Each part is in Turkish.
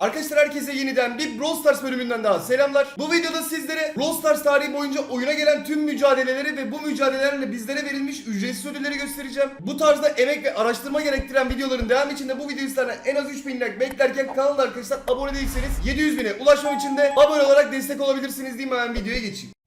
Arkadaşlar herkese yeniden bir Brawl Stars bölümünden daha selamlar. Bu videoda sizlere Brawl Stars tarihi boyunca oyuna gelen tüm mücadeleleri ve bu mücadelelerle bizlere verilmiş ücretsiz ödülleri göstereceğim. Bu tarzda emek ve araştırma gerektiren videoların devamı için de bu video izlerine en az 3000 like beklerken kanalda arkadaşlar abone değilseniz 700 bine ulaşmam için de abone olarak destek olabilirsiniz diyeyim hemen videoya geçeyim.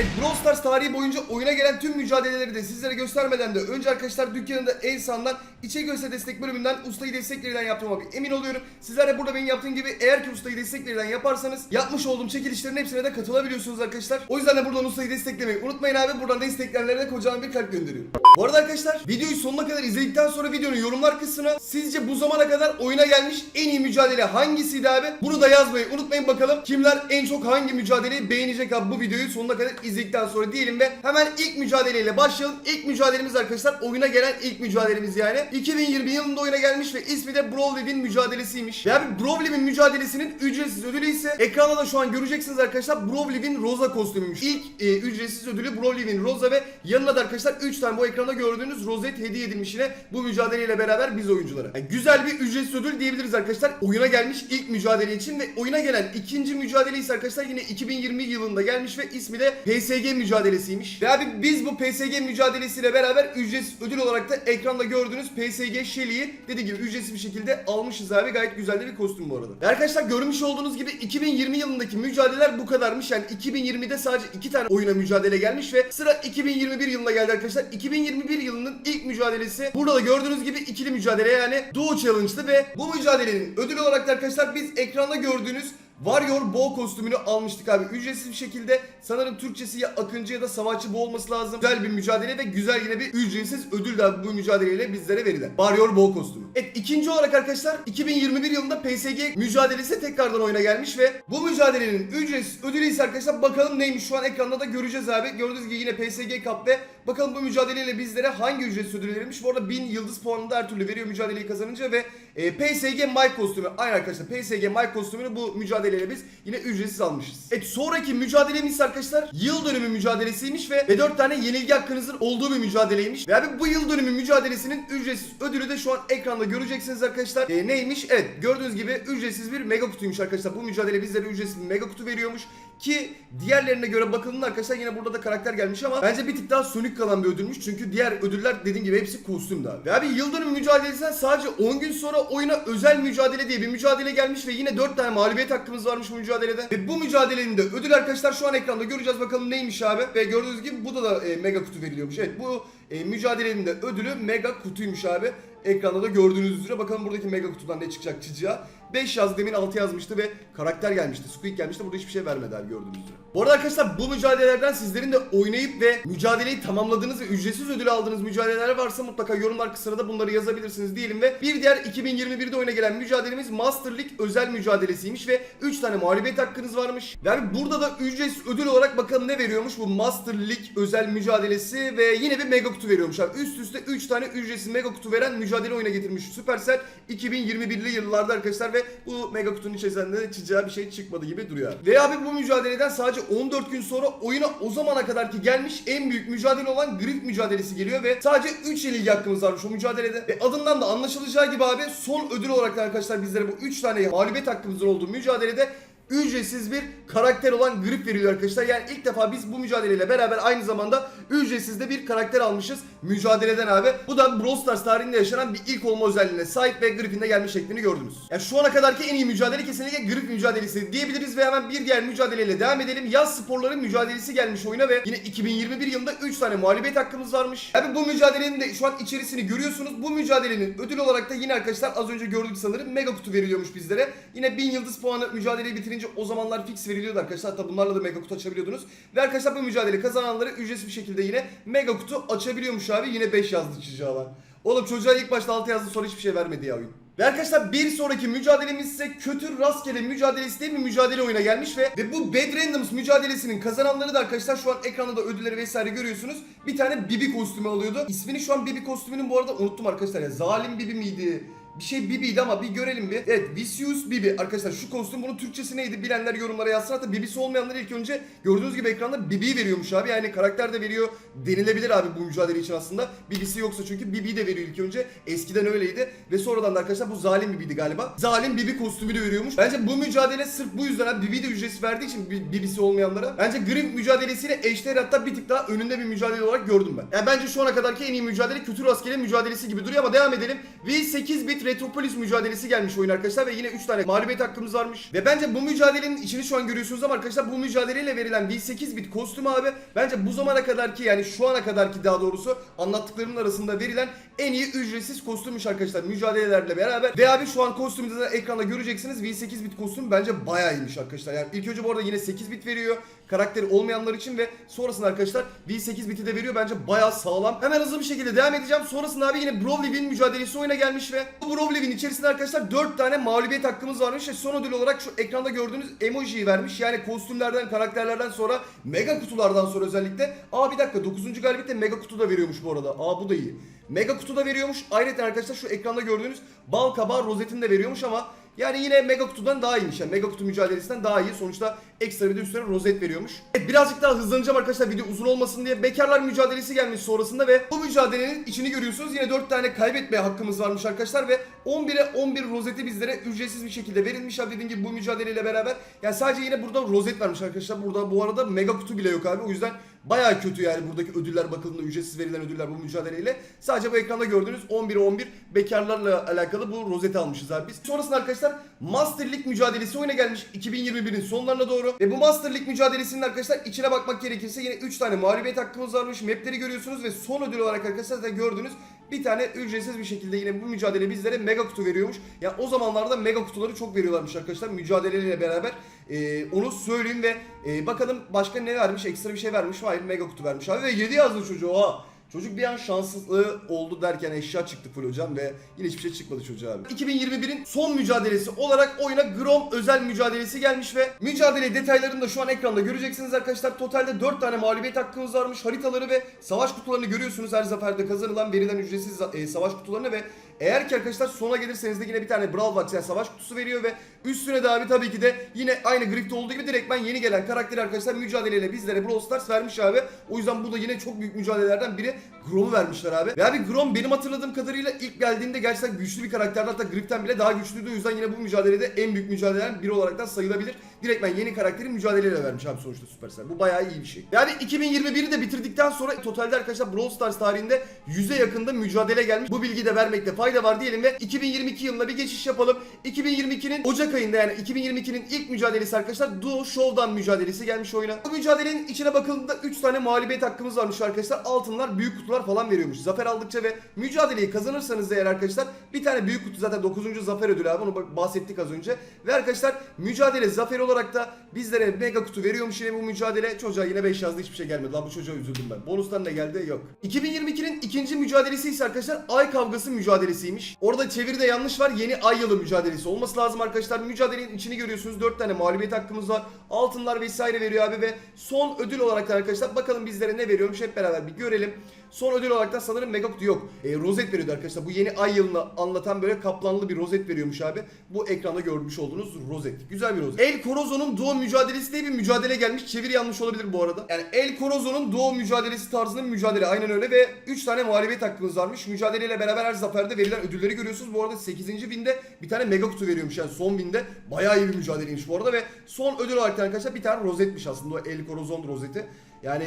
Evet, Brawl Stars tarihi boyunca oyuna gelen tüm mücadeleleri de sizlere göstermeden de önce arkadaşlar dükkanında el sandan içe göğse destek bölümünden ustayı desteklerinden yaptığıma bir emin oluyorum. Sizler de burada benim yaptığım gibi eğer ki ustayı desteklerinden yaparsanız yapmış olduğum çekilişlerin hepsine de katılabiliyorsunuz arkadaşlar. O yüzden de buradan ustayı desteklemeyi unutmayın abi. Buradan destekleyenlere de kocaman bir kalp gönderiyorum. Bu arada arkadaşlar videoyu sonuna kadar izledikten sonra videonun yorumlar kısmına sizce bu zamana kadar oyuna gelmiş en iyi mücadele hangisiydi abi? Bunu da yazmayı unutmayın bakalım. Kimler en çok hangi mücadeleyi beğenecek abi bu videoyu sonuna kadar izledikten sonra diyelim ve hemen ilk mücadeleyle başlayalım. İlk mücadelemiz arkadaşlar oyuna gelen ilk mücadelemiz yani. 2020 yılında oyuna gelmiş ve ismi de Brawliv'in mücadelesiymiş. Ve abi Brawliv'in mücadelesinin ücretsiz ödülü ise ekranda da şu an göreceksiniz arkadaşlar Brawliv'in Rosa kostümüymüş. İlk e, ücretsiz ödülü Brawliv'in Rosa ve yanına da arkadaşlar 3 tane bu ekranda gördüğünüz rozet hediye edilmiş yine bu mücadeleyle beraber biz oyunculara. Yani güzel bir ücretsiz ödül diyebiliriz arkadaşlar. Oyuna gelmiş ilk mücadele için ve oyuna gelen ikinci mücadele ise arkadaşlar yine 2020 yılında gelmiş ve ismi de PSG mücadelesiymiş. Ve abi biz bu PSG mücadelesiyle beraber ücretsiz ödül olarak da ekranda gördüğünüz PSG Shelly'yi dediğim gibi ücretsiz bir şekilde almışız abi. Gayet güzel de bir kostüm bu arada. Ve arkadaşlar görmüş olduğunuz gibi 2020 yılındaki mücadeleler bu kadarmış. Yani 2020'de sadece iki tane oyuna mücadele gelmiş ve sıra 2021 yılına geldi arkadaşlar. 2021 yılının ilk mücadelesi burada da gördüğünüz gibi ikili mücadele yani Duo Challenge'dı ve bu mücadelenin ödül olarak da arkadaşlar biz ekranda gördüğünüz Warrior Bow kostümünü almıştık abi. Ücretsiz bir şekilde sanırım Türkçesi ya Akıncı ya da Savaşçı Bow olması lazım. Güzel bir mücadele ve güzel yine bir ücretsiz ödül de bu mücadeleyle bizlere verilen. Warrior Bow kostümü. Evet ikinci olarak arkadaşlar 2021 yılında PSG mücadelesi tekrardan oyuna gelmiş ve bu mücadelenin ücretsiz ödülü ise arkadaşlar bakalım neymiş şu an ekranda da göreceğiz abi. Gördüğünüz gibi yine PSG Cup ve bakalım bu mücadeleyle bizlere hangi ücretsiz ödül verilmiş. Bu arada 1000 yıldız puanını da her türlü veriyor mücadeleyi kazanınca ve e, PSG Mike kostümü. Aynen arkadaşlar PSG Mike kostümünü bu mücadeleyle biz yine ücretsiz almışız. Evet sonraki mücadelemiz arkadaşlar yıl dönümü mücadelesiymiş ve, ve 4 tane yenilgi hakkınızın olduğu bir mücadeleymiş. Ve abi bu yıl dönümü mücadelesinin ücretsiz ödülü de şu an ekranda göreceksiniz arkadaşlar. E, neymiş? Evet gördüğünüz gibi ücretsiz bir mega kutuymuş arkadaşlar. Bu mücadele bizlere ücretsiz bir mega kutu veriyormuş. Ki diğerlerine göre bakıldığında arkadaşlar yine burada da karakter gelmiş ama bence bir tık daha sönük kalan bir ödülmüş. Çünkü diğer ödüller dediğim gibi hepsi kostüm daha. Ve abi yıl dönümü mücadelesinden sadece 10 gün sonra oyuna özel mücadele diye bir mücadele gelmiş ve yine 4 tane mağlubiyet hakkımız varmış bu mücadelede. Ve bu mücadelenin de ödül arkadaşlar şu an ekranda göreceğiz bakalım neymiş abi. Ve gördüğünüz gibi bu da da e, mega kutu veriliyormuş. Evet bu e, mücadelenin de ödülü mega kutuymuş abi. Ekranda da gördüğünüz üzere bakalım buradaki mega kutudan ne çıkacak çıkacağı. 5 yaz demin 6 yazmıştı ve karakter gelmişti. Squeak gelmişti. Burada hiçbir şey vermedi gördüğünüz üzere. Bu arada arkadaşlar bu mücadelelerden sizlerin de oynayıp ve mücadeleyi tamamladığınız ve ücretsiz ödül aldığınız mücadeleler varsa mutlaka yorumlar kısmına da bunları yazabilirsiniz diyelim ve bir diğer 2021'de oyuna gelen mücadelemiz Master League özel mücadelesiymiş ve 3 tane mağlubiyet hakkınız varmış. Yani burada da ücretsiz ödül olarak bakalım ne veriyormuş bu Master League özel mücadelesi ve yine bir mega kutu veriyormuş abi. Üst üste 3 tane ücretsiz mega kutu veren mücadele oyuna getirmiş Supercell 2021'li yıllarda arkadaşlar ve bu mega kutunun içerisinde de çıkacağı bir şey çıkmadı gibi duruyor. Ve abi bu mücadeleden sadece 14 gün sonra oyuna o zamana kadar ki gelmiş en büyük mücadele olan Griff mücadelesi geliyor ve sadece 3 yenilgi hakkımız varmış o mücadelede. Ve adından da anlaşılacağı gibi abi son ödül olarak da arkadaşlar bizlere bu 3 tane mağlubiyet hakkımızın olduğu mücadelede ücretsiz bir karakter olan grip veriliyor arkadaşlar. Yani ilk defa biz bu mücadeleyle beraber aynı zamanda ücretsiz de bir karakter almışız mücadeleden abi. Bu da Brawl Stars tarihinde yaşanan bir ilk olma özelliğine sahip ve gripin de gelmiş şeklini gördünüz. Yani şu ana kadarki en iyi mücadele kesinlikle grip mücadelesi diyebiliriz ve hemen bir diğer mücadeleyle devam edelim. Yaz sporları mücadelesi gelmiş oyuna ve yine 2021 yılında 3 tane mağlubiyet hakkımız varmış. Abi bu mücadelenin de şu an içerisini görüyorsunuz. Bu mücadelenin ödül olarak da yine arkadaşlar az önce gördük sanırım mega kutu veriliyormuş bizlere. Yine 1000 yıldız puanı mücadeleyi bitirince o zamanlar fix veriliyordu arkadaşlar. Hatta bunlarla da mega kutu açabiliyordunuz. Ve arkadaşlar bu mücadele kazananları ücretsiz bir şekilde yine mega kutu açabiliyormuş abi. Yine 5 yazdı çocuğa lan. Oğlum çocuğa ilk başta 6 yazdı sonra hiçbir şey vermedi ya oyun. Ve arkadaşlar bir sonraki mücadelemiz ise kötü rastgele mücadelesi diye bir mücadele oyuna gelmiş ve ve bu Bad Randoms mücadelesinin kazananları da arkadaşlar şu an ekranda da ödülleri vesaire görüyorsunuz. Bir tane Bibi kostümü alıyordu. İsmini şu an Bibi kostümünün bu arada unuttum arkadaşlar ya. Zalim Bibi miydi? Bir şey Bibi'ydi ama bir görelim bir. Evet Vicious Bibi. Arkadaşlar şu kostüm bunun Türkçesi neydi bilenler yorumlara yazsın. Hatta Bibi'si olmayanlar ilk önce gördüğünüz gibi ekranda Bibi'yi veriyormuş abi. Yani karakter de veriyor denilebilir abi bu mücadele için aslında. Bibi'si yoksa çünkü Bibi'yi de veriyor ilk önce. Eskiden öyleydi. Ve sonradan da arkadaşlar bu zalim Bibi'ydi galiba. Zalim Bibi kostümü de veriyormuş. Bence bu mücadele sırf bu yüzden abi Bibi de ücretsiz verdiği için Bi- Bibi'si olmayanlara. Bence Grim mücadelesiyle eşdeğer hatta bir tık daha önünde bir mücadele olarak gördüm ben. Yani bence şu ana kadarki en iyi mücadele kötü rastgele mücadelesi gibi duruyor ama devam edelim. V8 bit Retropolis mücadelesi gelmiş oyun arkadaşlar ve yine 3 tane mağlubiyet hakkımız varmış. Ve bence bu mücadelenin içini şu an görüyorsunuz ama arkadaşlar bu mücadeleyle verilen V8 bit kostüm abi bence bu zamana kadarki yani şu ana kadarki daha doğrusu anlattıklarımın arasında verilen en iyi ücretsiz kostümmüş arkadaşlar mücadelelerle beraber. Ve abi şu an kostümü de ekranda göreceksiniz. V8 bit kostüm bence bayağı iyiymiş arkadaşlar. Yani ilk önce bu arada yine 8 bit veriyor karakteri olmayanlar için ve sonrasında arkadaşlar V8 biti de veriyor bence bayağı sağlam. Hemen hızlı bir şekilde devam edeceğim. Sonrasında abi yine Brawliv'in mücadelesi oyuna gelmiş ve bu Brawliv'in içerisinde arkadaşlar 4 tane mağlubiyet hakkımız varmış ve son ödül olarak şu ekranda gördüğünüz emojiyi vermiş. Yani kostümlerden, karakterlerden sonra mega kutulardan sonra özellikle. Aa bir dakika 9. galibiyette mega kutu da veriyormuş bu arada. Aa bu da iyi. Mega kutu da veriyormuş. Ayrıca arkadaşlar şu ekranda gördüğünüz bal kabağı rozetini de veriyormuş ama yani yine Mega Kutu'dan daha iyiymiş. Yani Mega Kutu mücadelesinden daha iyi. Sonuçta ekstra bir de üstüne rozet veriyormuş. Evet, birazcık daha hızlanacağım arkadaşlar video uzun olmasın diye. Bekarlar mücadelesi gelmiş sonrasında ve bu mücadelenin içini görüyorsunuz. Yine 4 tane kaybetme hakkımız varmış arkadaşlar ve 11'e 11 rozeti bizlere ücretsiz bir şekilde verilmiş. Abi dediğim gibi bu mücadeleyle beraber. Yani sadece yine burada rozet vermiş arkadaşlar. Burada bu arada Mega Kutu bile yok abi. O yüzden Bayağı kötü yani buradaki ödüller bakıldığında ücretsiz verilen ödüller bu mücadeleyle. Sadece bu ekranda gördüğünüz 11'e 11 bekarlarla alakalı bu rozeti almışız abi biz. Sonrasında arkadaşlar Master League mücadelesi oyuna gelmiş 2021'in sonlarına doğru. Ve bu Master League mücadelesinin arkadaşlar içine bakmak gerekirse yine 3 tane mağlubiyet hakkımız varmış. Mapleri görüyorsunuz ve son ödül olarak arkadaşlar da gördüğünüz bir tane ücretsiz bir şekilde yine bu mücadele bizlere mega kutu veriyormuş. Ya o zamanlarda mega kutuları çok veriyorlarmış arkadaşlar mücadeleyle beraber. Ee, onu söyleyeyim ve e, bakalım başka ne vermiş ekstra bir şey vermiş mi? Hayır mega kutu vermiş abi ve 7 yazdı çocuğu ha. Çocuk bir an şanssızlığı oldu derken eşya çıktı full hocam ve yine hiçbir şey çıkmadı çocuğa abi. 2021'in son mücadelesi olarak oyuna Grom özel mücadelesi gelmiş ve mücadele detaylarını da şu an ekranda göreceksiniz arkadaşlar. Totalde 4 tane mağlubiyet hakkımız varmış. Haritaları ve savaş kutularını görüyorsunuz her zaferde kazanılan verilen ücretsiz e, savaş kutularını ve eğer ki arkadaşlar sona gelirseniz de yine bir tane Brawl Box yani savaş kutusu veriyor ve üstüne de abi tabii ki de yine aynı Grift'te olduğu gibi direktmen yeni gelen karakteri arkadaşlar mücadeleyle bizlere Brawl Stars vermiş abi. O yüzden bu da yine çok büyük mücadelelerden biri Grom'u vermişler abi. Ve abi Grom benim hatırladığım kadarıyla ilk geldiğinde gerçekten güçlü bir karakterdi. Hatta Grift'ten bile daha güçlüydü. O yüzden yine bu mücadelede en büyük mücadelelerin biri olarak da sayılabilir. Direktmen yeni karakteri mücadeleyle vermiş abi sonuçta Supercell. Bu bayağı iyi bir şey. Yani 2021'i de bitirdikten sonra totalde arkadaşlar Brawl Stars tarihinde 100'e yakında mücadele gelmiş. Bu bilgiyi de vermekte fayda var diyelim ve 2022 yılına bir geçiş yapalım. 2022'nin Ocak ayında yani 2022'nin ilk mücadelesi arkadaşlar Duo Showdown mücadelesi gelmiş oyuna. Bu mücadelenin içine bakıldığında 3 tane mağlubiyet hakkımız varmış arkadaşlar. Altınlar, büyük kutular falan veriyormuş. Zafer aldıkça ve mücadeleyi kazanırsanız eğer arkadaşlar bir tane büyük kutu zaten 9. zafer ödülü abi onu bahsettik az önce. Ve arkadaşlar mücadele zaferi olarak da bizlere mega kutu veriyormuş yine bu mücadele. Çocuğa yine 5 yazdı hiçbir şey gelmedi. Lan bu çocuğa üzüldüm ben. Bonustan ne geldi? Yok. 2022'nin ikinci mücadelesi ise arkadaşlar ay kavgası mücadelesiymiş. Orada çeviride yanlış var. Yeni ay yılı mücadelesi olması lazım arkadaşlar. Mücadelenin içini görüyorsunuz. 4 tane mağlubiyet hakkımız var. Altınlar vesaire veriyor abi ve son ödül olarak da arkadaşlar bakalım bizlere ne veriyormuş hep beraber bir görelim. Son ödül olarak da sanırım mega kutu yok. E, rozet veriyordu arkadaşlar. Bu yeni ay yılını anlatan böyle kaplanlı bir rozet veriyormuş abi. Bu ekranda görmüş olduğunuz rozet. Güzel bir rozet. El Corozo'nun Doğu mücadelesi diye bir mücadele gelmiş. Çeviri yanlış olabilir bu arada. Yani El Corozo'nun Doğu mücadelesi tarzında mücadele. Aynen öyle ve 3 tane mağlubiyet hakkımız varmış. Mücadeleyle beraber her zaferde verilen ödülleri görüyorsunuz. Bu arada 8. binde bir tane mega kutu veriyormuş. Yani son binde bayağı iyi bir mücadeleymiş bu arada ve son ödül olarak da arkadaşlar bir tane rozetmiş aslında o El Corozon rozeti. Yani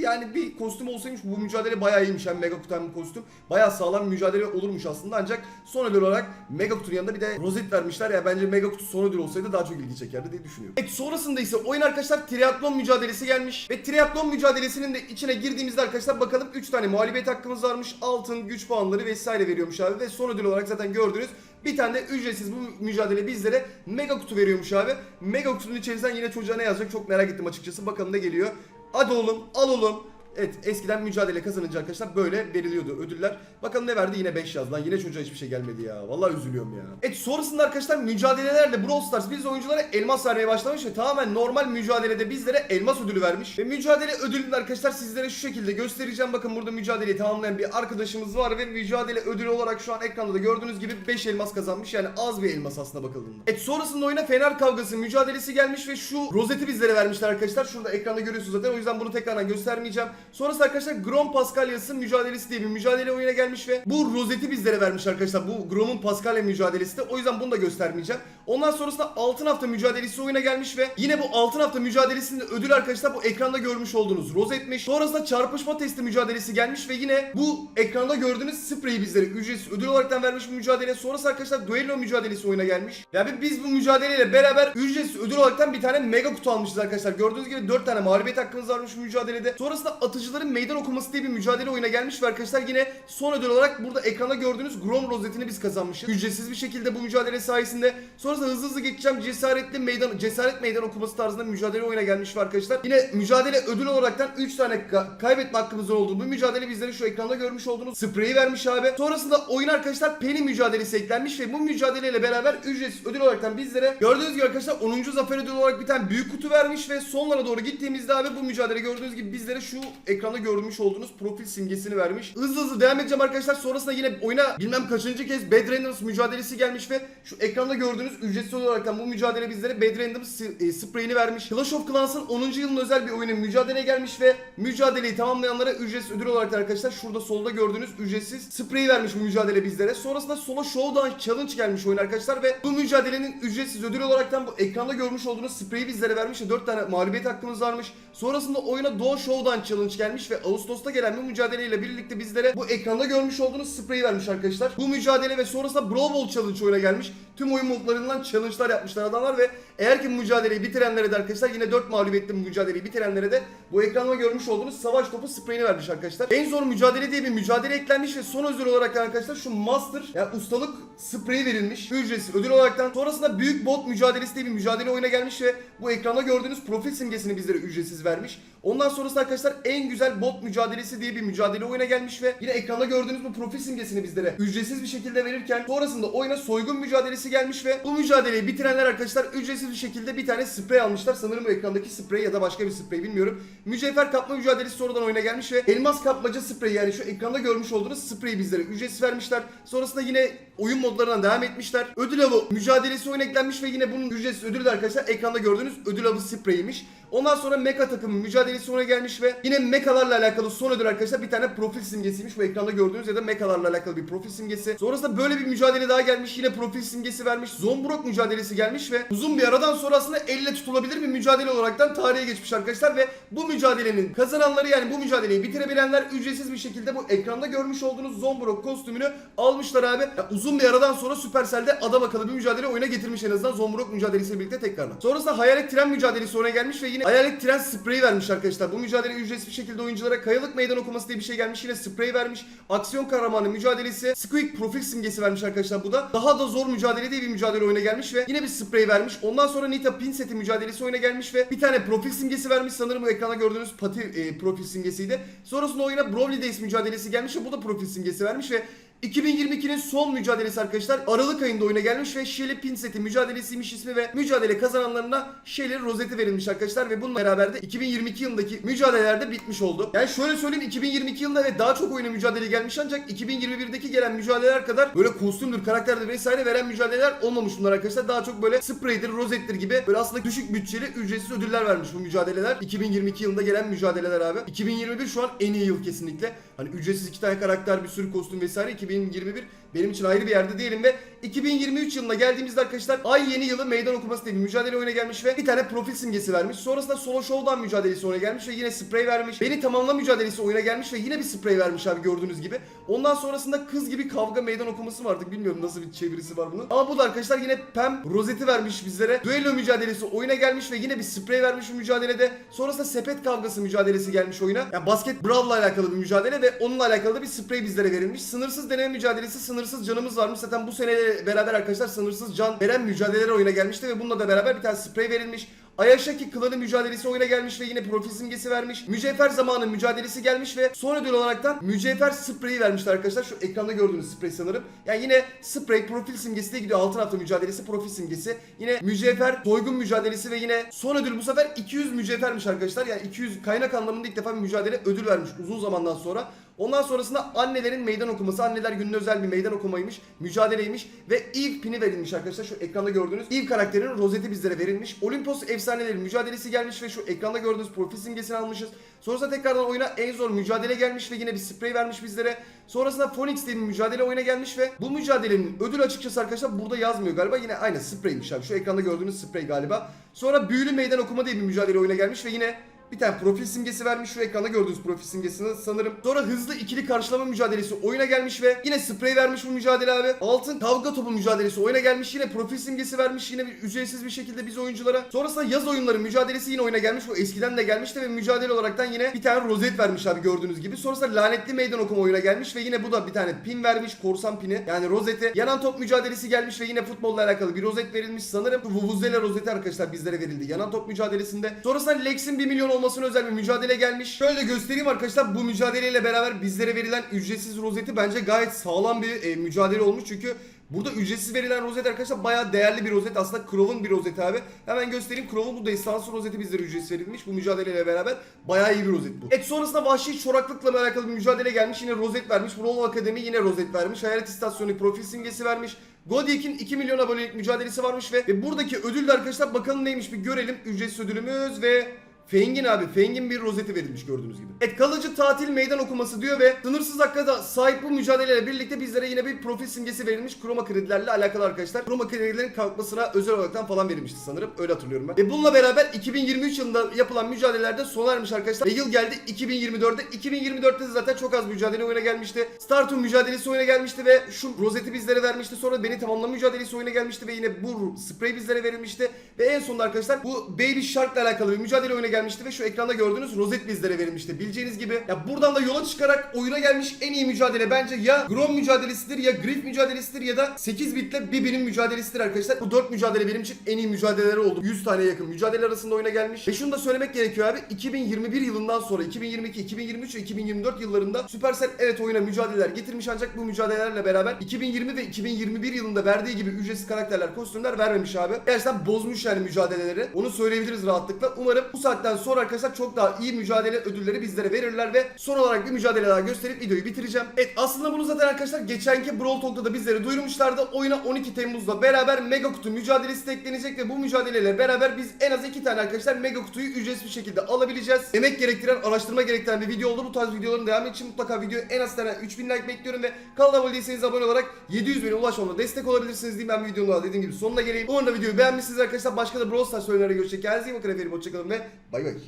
yani bir kostüm olsaymış bu mücadele bayağı iyiymiş. Hem mega kutu hem kostüm. Bayağı sağlam bir mücadele olurmuş aslında ancak son ödül olarak mega kutunun yanında bir de rozet vermişler. Ya bence mega kutu son ödül olsaydı daha çok ilgi çekerdi diye düşünüyorum. Evet sonrasında ise oyun arkadaşlar triatlon mücadelesi gelmiş. Ve triatlon mücadelesinin de içine girdiğimizde arkadaşlar bakalım 3 tane mağlubiyet hakkımız varmış. Altın, güç puanları vesaire veriyormuş abi. Ve son ödül olarak zaten gördünüz. Bir tane de ücretsiz bu mücadele bizlere mega kutu veriyormuş abi. Mega kutunun içerisinden yine çocuğa ne yazacak çok merak ettim açıkçası. Bakalım ne geliyor. Hadi oğlum al oğlum. Evet eskiden mücadele kazanınca arkadaşlar böyle veriliyordu ödüller. Bakalım ne verdi yine 5 yaz lan yine çocuğa hiçbir şey gelmedi ya. Vallahi üzülüyorum ya. Evet sonrasında arkadaşlar mücadelelerle Brawl Stars biz oyunculara elmas vermeye başlamış ve tamamen normal mücadelede bizlere elmas ödülü vermiş. Ve mücadele ödülünü arkadaşlar sizlere şu şekilde göstereceğim. Bakın burada mücadeleyi tamamlayan bir arkadaşımız var ve mücadele ödülü olarak şu an ekranda da gördüğünüz gibi 5 elmas kazanmış. Yani az bir elmas aslında bakıldığında. Evet sonrasında oyuna Fener kavgası mücadelesi gelmiş ve şu rozeti bizlere vermişler arkadaşlar. Şurada ekranda görüyorsunuz zaten o yüzden bunu tekrardan göstermeyeceğim. Sonrasında arkadaşlar Grom Paskalya'sı mücadelesi diye bir mücadele oyuna gelmiş ve bu rozeti bizlere vermiş arkadaşlar. Bu Grom'un Paskalya mücadelesi de o yüzden bunu da göstermeyeceğim. Ondan sonrasında altın hafta mücadelesi oyuna gelmiş ve yine bu altın hafta mücadelesinde ödül arkadaşlar bu ekranda görmüş olduğunuz rozetmiş. Sonrasında çarpışma testi mücadelesi gelmiş ve yine bu ekranda gördüğünüz spreyi bizlere ücretsiz ödül olaraktan vermiş bu mücadele. Sonrası arkadaşlar duello mücadelesi oyuna gelmiş. Yani biz bu mücadeleyle beraber ücretsiz ödül olaraktan bir tane mega kutu almışız arkadaşlar. Gördüğünüz gibi 4 tane mağlubiyet hakkımız varmış bu mücadelede. Sonrasında atıcıların meydan okuması diye bir mücadele oyuna gelmiş ve arkadaşlar yine son ödül olarak burada ekranda gördüğünüz Grom rozetini biz kazanmışız. Ücretsiz bir şekilde bu mücadele sayesinde. Sonrasında hızlı hızlı geçeceğim. Cesaretli meydan cesaret meydan okuması tarzında mücadele oyuna gelmiş ve arkadaşlar. Yine mücadele ödül olaraktan 3 tane ka- kaybetme hakkımız olduğu bu mücadele bizlere şu ekranda görmüş olduğunuz spreyi vermiş abi. Sonrasında oyun arkadaşlar Penny mücadelesi eklenmiş ve bu mücadeleyle beraber ücretsiz ödül olaraktan bizlere gördüğünüz gibi arkadaşlar 10. zafer ödülü olarak bir tane büyük kutu vermiş ve sonlara doğru gittiğimizde abi bu mücadele gördüğünüz gibi bizlere şu ekranda görmüş olduğunuz profil simgesini vermiş. Hızlı hızlı devam edeceğim arkadaşlar. Sonrasında yine oyuna bilmem kaçıncı kez Bad Randoms mücadelesi gelmiş ve şu ekranda gördüğünüz ücretsiz olaraktan bu mücadele bizlere Bad Randoms e, spreyini vermiş. Clash of Clans'ın 10. yılın özel bir oyunu mücadeleye gelmiş ve mücadeleyi tamamlayanlara ücretsiz ödül olarak da arkadaşlar şurada solda gördüğünüz ücretsiz spreyi vermiş bu mücadele bizlere. Sonrasında Solo Showdown Challenge gelmiş oyun arkadaşlar ve bu mücadelenin ücretsiz ödül olaraktan bu ekranda görmüş olduğunuz spreyi bizlere vermiş ve 4 tane mağlubiyet hakkımız varmış. Sonrasında oyuna Doğu Showdown Challenge gelmiş ve Ağustos'ta gelen bu mücadeleyle birlikte bizlere bu ekranda görmüş olduğunuz spreyi vermiş arkadaşlar. Bu mücadele ve sonrasında Brawl Ball Challenge oyuna gelmiş. Tüm oyun modlarından challenge'lar yapmışlar adamlar ve eğer ki mücadeleyi bitirenlere de arkadaşlar yine 4 mağlubiyetli mücadeleyi bitirenlere de bu ekranda görmüş olduğunuz savaş topu spreyini vermiş arkadaşlar. En zor mücadele diye bir mücadele eklenmiş ve son özel olarak arkadaşlar şu Master yani ustalık spreyi verilmiş. Ücretsiz ödül olaraktan. Sonrasında büyük bot mücadelesi diye bir mücadele oyuna gelmiş ve bu ekranda gördüğünüz profil simgesini bizlere ücretsiz vermiş. Ondan sonrasında arkadaşlar en güzel bot mücadelesi diye bir mücadele oyuna gelmiş ve yine ekranda gördüğünüz bu profil simgesini bizlere ücretsiz bir şekilde verirken sonrasında oyuna soygun mücadelesi gelmiş ve bu mücadeleyi bitirenler arkadaşlar ücretsiz bir şekilde bir tane sprey almışlar. Sanırım bu ekrandaki sprey ya da başka bir sprey bilmiyorum. Mücevher kapma mücadelesi sonradan oyuna gelmiş ve elmas kapmaca spreyi yani şu ekranda görmüş olduğunuz spreyi bizlere ücretsiz vermişler. Sonrasında yine oyun modlarından devam etmişler. Ödül avı mücadelesi oyuna eklenmiş ve yine bunun ücretsiz ödülü de arkadaşlar ekranda gördüğünüz ödül avı spreyiymiş. Ondan sonra mecha takımı mücadelesi oyuna gelmiş ve yine mechalarla alakalı son ödül arkadaşlar bir tane profil simgesiymiş. Bu ekranda gördüğünüz ya da mechalarla alakalı bir profil simgesi. Sonrasında böyle bir mücadele daha gelmiş. Yine profil simgesi vermiş. Zombrok mücadelesi gelmiş ve uzun bir aradan sonra aslında elle tutulabilir bir mücadele olaraktan tarihe geçmiş arkadaşlar ve bu mücadelenin kazananları yani bu mücadeleyi bitirebilenler ücretsiz bir şekilde bu ekranda görmüş olduğunuz Zombrok kostümünü almışlar abi. Ya uzun bir aradan sonra Supercell'de adam akıllı bir mücadele oyuna getirmiş en azından Zombrok mücadelesiyle birlikte tekrardan. Sonrasında Hayalet Tren mücadelesi oyuna gelmiş ve yine Hayalet Tren spreyi vermiş arkadaşlar. Bu mücadele ücretsiz bir şekilde oyunculara kayalık meydan okuması diye bir şey gelmiş. Yine sprey vermiş. Aksiyon kahramanı mücadelesi. Squeak profil simgesi vermiş arkadaşlar bu da. Daha da zor mücadele diye bir mücadele oyuna gelmiş ve yine bir sprey vermiş. Ondan sonra Nita pin seti mücadelesi oyuna gelmiş ve bir tane profil simgesi vermiş. Sanırım bu ekranda gördüğünüz pati e, profil simgesiydi. Sonrasında oyuna Brawly Days mücadelesi gelmiş ve bu da profil simgesi vermiş ve 2022'nin son mücadelesi arkadaşlar Aralık ayında oyuna gelmiş ve Shelly Pin seti mücadelesiymiş ismi ve mücadele kazananlarına Shelly rozeti verilmiş arkadaşlar ve bununla beraber de 2022 yılındaki mücadelelerde bitmiş oldu. Yani şöyle söyleyeyim 2022 yılında evet daha çok oyuna mücadele gelmiş ancak 2021'deki gelen mücadeleler kadar böyle kostümdür, karakterdir vesaire veren mücadeleler olmamış bunlar arkadaşlar. Daha çok böyle spreydir, rozettir gibi böyle aslında düşük bütçeli ücretsiz ödüller vermiş bu mücadeleler. 2022 yılında gelen mücadeleler abi. 2021 şu an en iyi yıl kesinlikle. Hani ücretsiz iki tane karakter, bir sürü kostüm vesaire 2021 benim için ayrı bir yerde değilim ve 2023 yılına geldiğimizde arkadaşlar ay yeni yılı meydan okuması diye bir mücadele oyuna gelmiş ve bir tane profil simgesi vermiş. Sonrasında solo showdown mücadelesi oyuna gelmiş ve yine sprey vermiş. Beni tamamla mücadelesi oyuna gelmiş ve yine bir sprey vermiş abi gördüğünüz gibi. Ondan sonrasında kız gibi kavga meydan okuması artık bilmiyorum nasıl bir çevirisi var bunun. Ama bu da arkadaşlar yine Pam rozeti vermiş bizlere. Düello mücadelesi oyuna gelmiş ve yine bir sprey vermiş bu mücadelede. Sonrasında sepet kavgası mücadelesi gelmiş oyuna. Yani basket brawl'la alakalı bir mücadele ve onunla alakalı da bir sprey bizlere verilmiş. Sınırsız deneme mücadelesi sınırsız canımız varmış. Zaten bu sene beraber arkadaşlar sınırsız can veren mücadeleler oyuna gelmişti ve bununla da beraber bir tane sprey verilmiş. Ayashaki klanı mücadelesi oyuna gelmiş ve yine profil simgesi vermiş. Mücevher zamanı mücadelesi gelmiş ve son ödül olaraktan mücevher spreyi vermişler arkadaşlar. Şu ekranda gördüğünüz sprey sanırım. Yani yine sprey profil simgesi de gidiyor. Altın hafta mücadelesi profil simgesi. Yine mücevher doygun mücadelesi ve yine son ödül bu sefer 200 mücevhermiş arkadaşlar. Yani 200 kaynak anlamında ilk defa bir mücadele ödül vermiş uzun zamandan sonra. Ondan sonrasında annelerin meydan okuması, anneler gününe özel bir meydan okumaymış, mücadeleymiş ve Eve pini verilmiş arkadaşlar. Şu ekranda gördüğünüz Eve karakterinin rozeti bizlere verilmiş. Olimpos efsaneleri mücadelesi gelmiş ve şu ekranda gördüğünüz profil simgesini almışız. Sonrasında tekrardan oyuna en zor mücadele gelmiş ve yine bir sprey vermiş bizlere. Sonrasında Phoenix diye bir mücadele oyuna gelmiş ve bu mücadelenin ödül açıkçası arkadaşlar burada yazmıyor galiba. Yine aynı spreymiş abi. Şu ekranda gördüğünüz sprey galiba. Sonra büyülü meydan okuma diye bir mücadele oyuna gelmiş ve yine bir tane profil simgesi vermiş şu ekranda gördüğünüz profil simgesini sanırım. Sonra hızlı ikili karşılama mücadelesi oyuna gelmiş ve yine sprey vermiş bu mücadele abi. Altın kavga topu mücadelesi oyuna gelmiş yine profil simgesi vermiş yine bir ücretsiz bir şekilde biz oyunculara. Sonrasında yaz oyunları mücadelesi yine oyuna gelmiş. Bu eskiden de gelmişti ve mücadele olaraktan yine bir tane rozet vermiş abi gördüğünüz gibi. Sonrasında lanetli meydan okuma oyuna gelmiş ve yine bu da bir tane pin vermiş korsan pini yani rozeti. Yanan top mücadelesi gelmiş ve yine futbolla alakalı bir rozet verilmiş sanırım. Bu Vuvuzela rozeti arkadaşlar bizlere verildi yanan top mücadelesinde. Sonrasında Lex'in 1 milyon olmasına özel bir mücadele gelmiş. Şöyle göstereyim arkadaşlar bu mücadeleyle beraber bizlere verilen ücretsiz rozeti bence gayet sağlam bir e, mücadele olmuş çünkü Burada ücretsiz verilen rozet arkadaşlar bayağı değerli bir rozet. Aslında Crow'un bir rozeti abi. Hemen göstereyim. Crow'un bu destansı rozeti bizlere ücretsiz verilmiş. Bu mücadeleyle beraber bayağı iyi bir rozet bu. Evet sonrasında vahşi çoraklıkla alakalı bir mücadele gelmiş. Yine rozet vermiş. Brawl Akademi yine rozet vermiş. Hayalet istasyonu profil simgesi vermiş. Godik'in 2 milyon abonelik mücadelesi varmış ve, ve buradaki ödül de arkadaşlar bakalım neymiş bir görelim. Ücretsiz ödülümüz ve Fengin abi. Fengin bir rozeti verilmiş gördüğünüz gibi. Evet kalıcı tatil meydan okuması diyor ve sınırsız hakka sahip bu mücadeleyle birlikte bizlere yine bir profil simgesi verilmiş. Kroma kredilerle alakalı arkadaşlar. Kroma kredilerin kalkmasına özel olaraktan falan verilmişti sanırım. Öyle hatırlıyorum ben. Ve bununla beraber 2023 yılında yapılan mücadelelerde sona ermiş arkadaşlar. Ve yıl geldi 2024'de. 2024'te de zaten çok az mücadele oyuna gelmişti. Startum mücadelesi oyuna gelmişti ve şu rozeti bizlere vermişti. Sonra beni tamamlama mücadelesi oyuna gelmişti ve yine bu sprey bizlere verilmişti. Ve en sonunda arkadaşlar bu Baby Shark'la alakalı bir mücadele oyuna gelmişti ve şu ekranda gördüğünüz rozet bizlere verilmişti. Bileceğiniz gibi ya buradan da yola çıkarak oyuna gelmiş en iyi mücadele bence ya Grom mücadelesidir ya Griff mücadelesidir ya da 8 bitle Bibi'nin mücadelesidir arkadaşlar. Bu 4 mücadele benim için en iyi mücadeleleri oldu. 100 taneye yakın mücadele arasında oyuna gelmiş. Ve şunu da söylemek gerekiyor abi. 2021 yılından sonra 2022, 2023 ve 2024 yıllarında Supercell evet oyuna mücadeleler getirmiş ancak bu mücadelelerle beraber 2020 ve 2021 yılında verdiği gibi ücretsiz karakterler, kostümler vermemiş abi. Gerçekten bozmuş yani mücadeleleri. Onu söyleyebiliriz rahatlıkla. Umarım bu saatten sonra arkadaşlar çok daha iyi mücadele ödülleri bizlere verirler ve son olarak bir mücadele daha gösterip videoyu bitireceğim. Evet aslında bunu zaten arkadaşlar geçenki Brawl Talk'ta da bizlere duyurmuşlardı. Oyuna 12 Temmuz'da beraber mega kutu mücadelesi de eklenecek ve bu mücadeleyle beraber biz en az 2 tane arkadaşlar mega kutuyu ücretsiz bir şekilde alabileceğiz. Emek gerektiren, araştırma gerektiren bir video oldu. Bu tarz videoların devamı için mutlaka video en az tane 3000 like bekliyorum ve kanala abone değilseniz abone olarak 700 bine ulaşmama destek olabilirsiniz diyeyim. Ben videonun daha dediğim gibi sonuna geleyim. Umarım da videoyu beğenmişsiniz arkadaşlar. Başka da Brawl Stars oyunlarına görüşecek. Kendinize iyi bakın efendim. Hoşçakalın ve バイバイ。